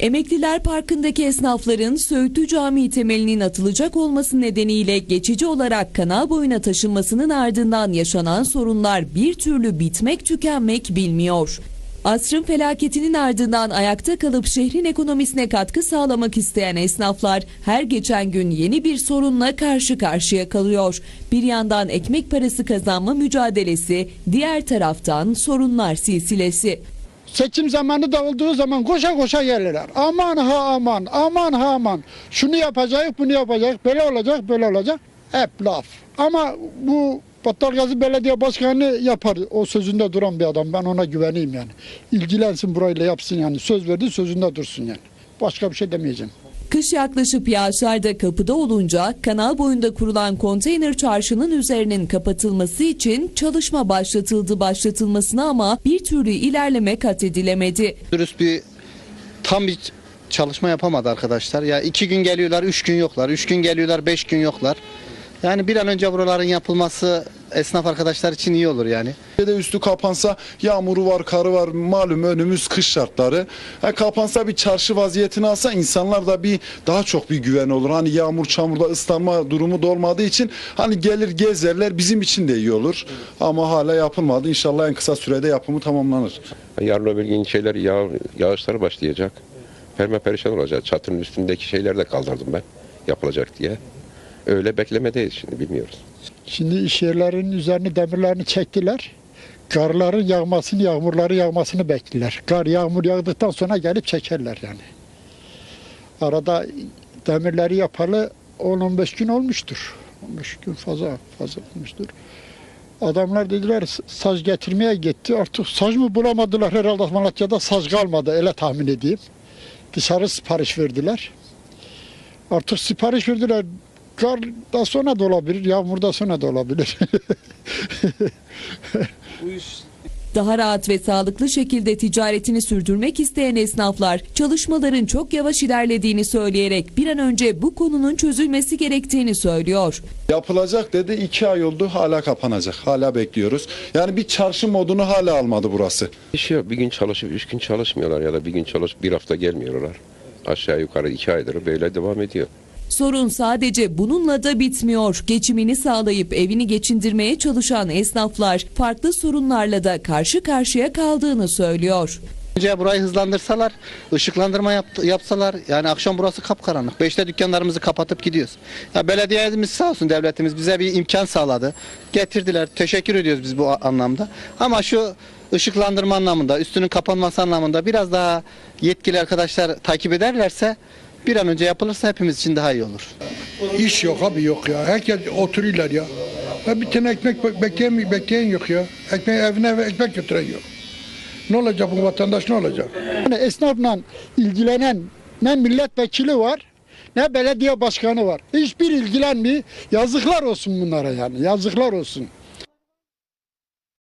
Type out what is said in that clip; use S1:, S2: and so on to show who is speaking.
S1: Emekliler Parkı'ndaki esnafların Söğütlü Camii temelinin atılacak olması nedeniyle geçici olarak kanal boyuna taşınmasının ardından yaşanan sorunlar bir türlü bitmek tükenmek bilmiyor. Asrın felaketinin ardından ayakta kalıp şehrin ekonomisine katkı sağlamak isteyen esnaflar her geçen gün yeni bir sorunla karşı karşıya kalıyor. Bir yandan ekmek parası kazanma mücadelesi, diğer taraftan sorunlar silsilesi.
S2: Seçim zamanı da olduğu zaman koşa koşa gelirler. Aman ha aman, aman ha aman. Şunu yapacağız, bunu yapacağız, böyle olacak, böyle olacak. Hep laf. Ama bu Battalgazi Belediye Başkanı yapar. O sözünde duran bir adam. Ben ona güveneyim yani. İlgilensin burayla yapsın yani. Söz verdi sözünde dursun yani. Başka bir şey demeyeceğim.
S1: Kış yaklaşıp yağışlar da kapıda olunca kanal boyunda kurulan konteyner çarşının üzerinin kapatılması için çalışma başlatıldı başlatılmasına ama bir türlü ilerleme kat edilemedi.
S3: Dürüst bir tam bir çalışma yapamadı arkadaşlar. Ya iki gün geliyorlar, üç gün yoklar. Üç gün geliyorlar, beş gün yoklar. Yani bir an önce buraların yapılması esnaf arkadaşlar için iyi olur yani.
S4: Bir de üstü kapansa yağmuru var, karı var. Malum önümüz kış şartları. Ha, kapansa bir çarşı vaziyetini alsa insanlar da bir daha çok bir güven olur. Hani yağmur çamurda ıslanma durumu da olmadığı için hani gelir gezerler bizim için de iyi olur. Ama hala yapılmadı. İnşallah en kısa sürede yapımı tamamlanır.
S5: Yarın öbür gün şeyler yağ, yağışlar başlayacak. Perme perişan olacak. Çatının üstündeki şeyleri de kaldırdım ben yapılacak diye. Öyle beklemedeyiz şimdi bilmiyoruz.
S2: Şimdi iş yerlerinin üzerine demirlerini çektiler. Karların yağmasını, yağmurları yağmasını bekliyorlar. Kar, yağmur yağdıktan sonra gelip çekerler yani. Arada demirleri yapalı 10-15 gün olmuştur. 15 gün fazla fazla olmuştur. Adamlar dediler saç getirmeye gitti. Artık saç mı bulamadılar herhalde Malatya'da saç kalmadı öyle tahmin edeyim. Dışarı sipariş verdiler. Artık sipariş verdiler. Kar da sonra da olabilir, yağmur da sonra da olabilir.
S1: Daha rahat ve sağlıklı şekilde ticaretini sürdürmek isteyen esnaflar çalışmaların çok yavaş ilerlediğini söyleyerek bir an önce bu konunun çözülmesi gerektiğini söylüyor.
S4: Yapılacak dedi iki ay oldu hala kapanacak. Hala bekliyoruz. Yani bir çarşı modunu hala almadı burası.
S5: İş yok. Bir gün çalışıp üç gün çalışmıyorlar ya da bir gün çalışıp bir hafta gelmiyorlar. Aşağı yukarı iki aydır böyle devam ediyor.
S1: Sorun sadece bununla da bitmiyor. Geçimini sağlayıp evini geçindirmeye çalışan esnaflar farklı sorunlarla da karşı karşıya kaldığını söylüyor.
S3: Önce burayı hızlandırsalar, ışıklandırma yaptı, yapsalar yani akşam burası kapkaranlık. Beşte dükkanlarımızı kapatıp gidiyoruz. Ya belediyemiz sağ olsun devletimiz bize bir imkan sağladı. Getirdiler. Teşekkür ediyoruz biz bu anlamda. Ama şu ışıklandırma anlamında, üstünün kapanması anlamında biraz daha yetkili arkadaşlar takip ederlerse bir an önce yapılırsa hepimiz için daha iyi olur.
S6: İş yok abi yok ya. Herkes oturuyorlar ya. Ya bir tane ekmek be- bekleyen, bekleyen yok ya. Ekmeği evine ve ekmek götüren yok. Ne olacak bu vatandaş ne olacak?
S2: Yani esnafla ilgilenen ne milletvekili var ne belediye başkanı var. Hiçbir ilgilenmiyor. Yazıklar olsun bunlara yani. Yazıklar olsun.